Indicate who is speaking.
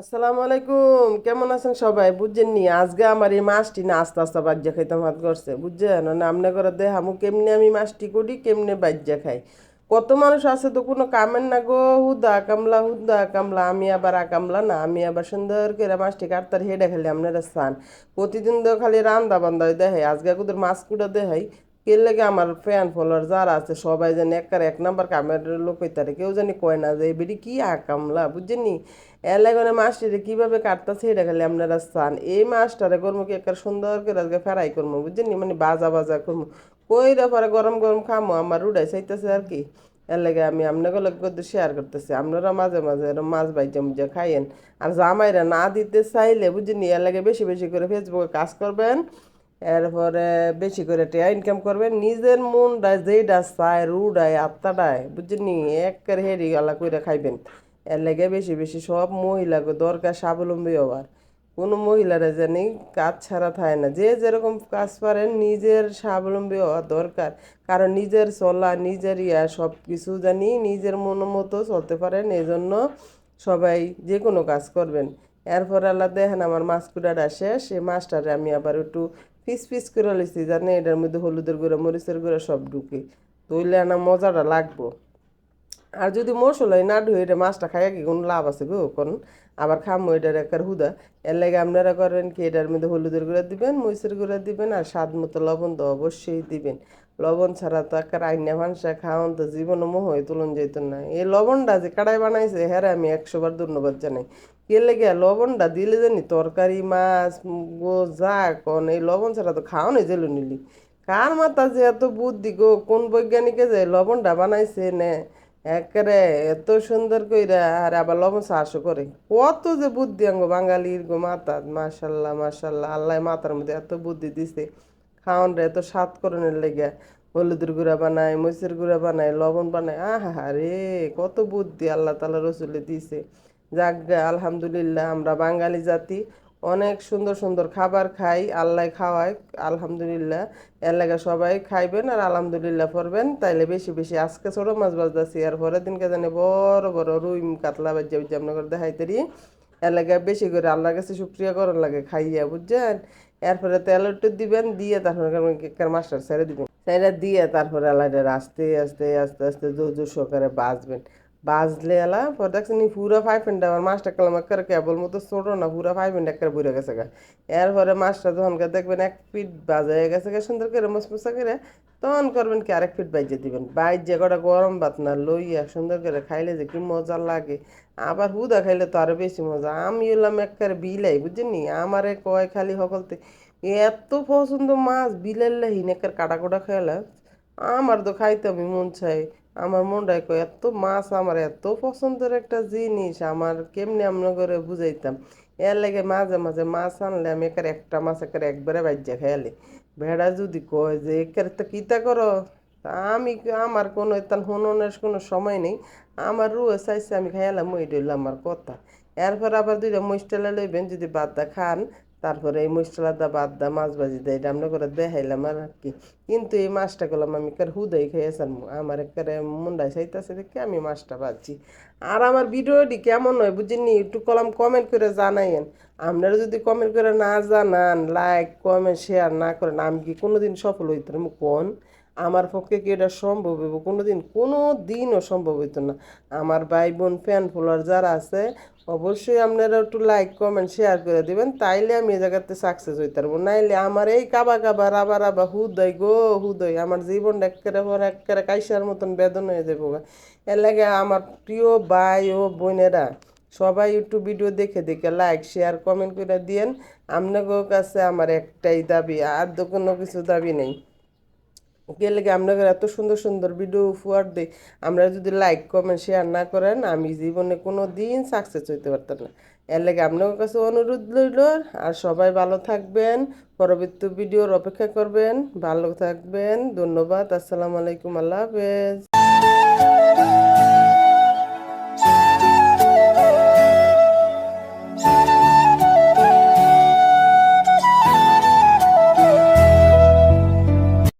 Speaker 1: আসসালামু আলাইকুম। কেমন আছেন সবাই? বুঝছেন নি আজকে আমার এই মাছটি না আস্তে আস্তে বাজ্যা খাইতাম হাত করছে, বুঝছেন? না আমনে করে দেখামু কেমনে আমি মাছটি করি, কেমনে বাজ্যা খাই? কত মানুষ আছে তো কোনো কামের না গো, হুদা কামলা হুদা কামলা, আমি আবার আকামলা না, আমি আবার সুন্দর করে মাছটি কাটতার হেডে খালি আপনারা স্থান। প্রতিদিন তো খালি রান্দা বান্দা দেখাই, আজকে কুদের মাছ কুটা দেখাই কে লেগে আমার ফ্যান ফলোয়ার যারা আছে, সবাই জানি একবার এক নাম্বার কামের লোক হইতারে কেউ জানি কয় না যে বেটি কি বুঝছেনি এর লাগে মাছটিরে কীভাবে কাটতেছে এটা খালি আপনারা স্থান এই মাছটারে করব কি একটা সুন্দর করে আজকে ফ্রাই করব বুঝছেনি মানে বাজা বাজা করব কইরা পরে গরম গরম খামো, আমার উড়াই চাইতেছে আর কি। এর লাগে আমি আপনাকে লোক শেয়ার করতেছি। আপনারা মাঝে মাঝে এরকম মাছ বাইজা মুজা খাইয়েন। আর জামাইরা না দিতে চাইলে বুঝিনি এর লাগে বেশি বেশি করে ফেসবুকে কাজ করবেন। এরপরে বেশি করে টিয়া ইনকাম করবেন, নিজের মনটায় যেইটা চায়, রুডায়, আত্মাটায় বুঝিনি একের হেরি গলা কইরা খাইবেন। এর লাগে বেশি বেশি সব মহিলাকে দরকার স্বাবলম্বী হওয়ার কোনো মহিলারা জানি কাজ ছাড়া থাকে না। যে যেরকম কাজ পারেন নিজের স্বাবলম্বী হওয়া দরকার। কারণ নিজের চলা, নিজের ইয়া সব কিছু জানি নিজের মন মতো চলতে পারেন এই জন্য সবাই যে কোনো কাজ করবেন। এরপর আল্লাহ দেখেন আমার মাছ কুড়াটা শেষ সেই মাছটারে আমি আবার একটু পিস ফিস করে লিছি জানে এটার মধ্যে হলুদের গুঁড়া, মরিচের গুঁড়া সব ঢুকে। তৈলে আনা মজাটা লাগবো। আর যদি মশলাই না ঢুয়ে এটা মাছটা খাইয়া কি কোনো লাভ আছে গো? কোন? আবার খামো এটার একার হুদা। এর লাগে আপনারা করেন কি, এটার মধ্যে হলুদের গুঁড়া দিবেন, মরিচের গুঁড়া দিবেন আর স্বাদ মতো লবণ তো অবশ্যই দিবেন। লবণ ছাড়া তো একার আইনা ভানসা খাওয়ান তো জীবনও মোহ তুলন যেত না। এই লবণটা যে কাড়াই বানাইছে হ্যাঁ আমি একশো বার ধন্যবাদ জানাই। কে লেগে লবণটা দিলে জানি তরকারি, মাছ গো যা কন, এই লবণ ছাড়া তো খাওয়ানো জেলু নিলি কার মাথা যে এত বুদ্ধি গো? কোন বৈজ্ঞানিকে যে লবণটা বানাইছে নে? একেবারে এত সুন্দর কইরা, আর আবার লবণ চাষও করে। কত যে বুদ্ধি আঙ্গ বাঙালির গো মাথা মাশাল্লাহ মাশাল্লাহ, আল্লাহ মাথার মধ্যে এত বুদ্ধি দিছে। খাওয়ান রে, এত স্বাদ করণের লেগে হলুদের গুঁড়া বানায়, মরিচের গুঁড়া বানায়, লবণ বানায় আহা রে কত বুদ্ধি আল্লাহ তালা রসুলে দিছে। যাক আলহামদুলিল্লাহ, আমরা বাঙালি জাতি অনেক সুন্দর সুন্দর খাবার খাই, আল্লাহ খাওয়ায়, আলহামদুলিল্লাহ। এর লাগে সবাই খাইবেন আর আলহামদুলিল্লাহ পড়বেন। তাইলে বেশি বেশি আজকে ছোটো মাছ বাজতেছি, আর পরের দিনকে জানে বড় বড় রুই কাতলা বাজ্যা বাজ্যা আপনার দেখাইতেরি এর বেশি করে আল্লাহর কাছে শুক্রিয়া করার লাগে খাইয়া, বুঝছেন? এরপরে তেল একটু দিবেন, দিয়ে তারপরে মাস্টার ছেড়ে দিবেন। ছেড়ে দিয়ে তারপরে আল্লাহ আস্তে আস্তে আস্তে আস্তে, জোর জোর সহকারে বাজবেন। বাজলে এলা, পর দেখছেন পুরা ফাইভ মিনিট আমার মাছটা কালাম একবার কেবল মতো ছোটো না, পুরা ফাইভ মিনিট একবার বুড়ে গেছে গা। এরপরে মাছটা কা দেখবেন এক ফিট বাজা হয়ে গেছে গা, সুন্দর করে মশমশা করে, তখন করবেন কি আরেক ফিট বাইজে দিবেন। বাইজে কটা গরম ভাত না লইয়া সুন্দর করে খাইলে যে কি মজা লাগে। আবার হুদা খাইলে তো আরও বেশি মজা। আমি এলাম একবারে বিলাই, বুঝছেন নি? আমারে কয় খালি সকলতে, এত পছন্দ মাছ বিলাইলে হিনেকার কাটা কোটা খাইলা আমার তো খাইতে আমি মন চাই। আমার মনটাই কয়, এত মাছ আমার, এত পছন্দের একটা জিনিস, আমার কেমনি আমরা করে বুঝাইতাম? এর লাগে মাঝে মাঝে মাছ আনলে আমি একার একটা মাছ একার একবারে বাজ্যা খেয়ালে ভেড়া যদি কয় যে, একার তো কিতা করো? আমি আমার কোনো এতান হননের কোনো সময় নেই। আমার রুয়ে চাইছে আমি খাইলাম ওই রইল আমার কথা। এরপর আবার দুইটা মশটেলা লইবেন, যদি বাদদা খান তারপরে এই মশলাটা বাদ দা, মাছ ভাজি দেয় এটা আমরা করে দেখাইলাম আর কি। কিন্তু এই মাছটা করলাম আমি কার হুদই খেয়েছেন আমার একবারে মুন্ডায় চাইতেছে দেখে আমি মাছটা ভাজছি। আর আমার ভিডিওটি কেমন হয় বুঝিনি, একটু কলাম কমেন্ট করে জানাইয়েন। আপনারা যদি কমেন্ট করে না জানান লাইক কমেন্ট শেয়ার না করেন, আমি কি কোনোদিন সফল হইতাম কোন? আমার পক্ষে কি এটা সম্ভব হইব? কোনো দিন কোনো দিনও সম্ভব হইতো না। আমার ভাই বোন ফ্যান ফলোয়ার যারা আছে, অবশ্যই আপনারা একটু লাইক কমেন্ট শেয়ার করে দিবেন, তাইলে আমি এ জায়গাতে সাকসেস হইতে পারব। নাইলে আমার এই কাবা কাবা, রাবা রাবা, হুদয় গো, হুদয়, আমার জীবনটা একেবারে পর একেবারে কাইসার মতন বেদন হয়ে যাব। এর লাগে আমার প্রিয় ভাই ও বোনেরা, সবাই একটু ভিডিও দেখে দেখে লাইক শেয়ার কমেন্ট করে দিয়েন। আপনাদের কাছে আমার একটাই দাবি, আর তো কোনো কিছু দাবি নেই। গেলে আপনাদের এত সুন্দর সুন্দর ভিডিও উপহার দেয় আমরা যদি লাইক কমেন্ট শেয়ার না করেন, আমি জীবনে কোনো দিন সাকসেস হইতে পারতাম না। এর লেগে আপনাদের কাছে অনুরোধ রইল, আর সবাই ভালো থাকবেন, পরবর্তী ভিডিওর অপেক্ষা করবেন, ভালো থাকবেন, ধন্যবাদ, আসসালামু আলাইকুম, আল্লাহ হাফেজ।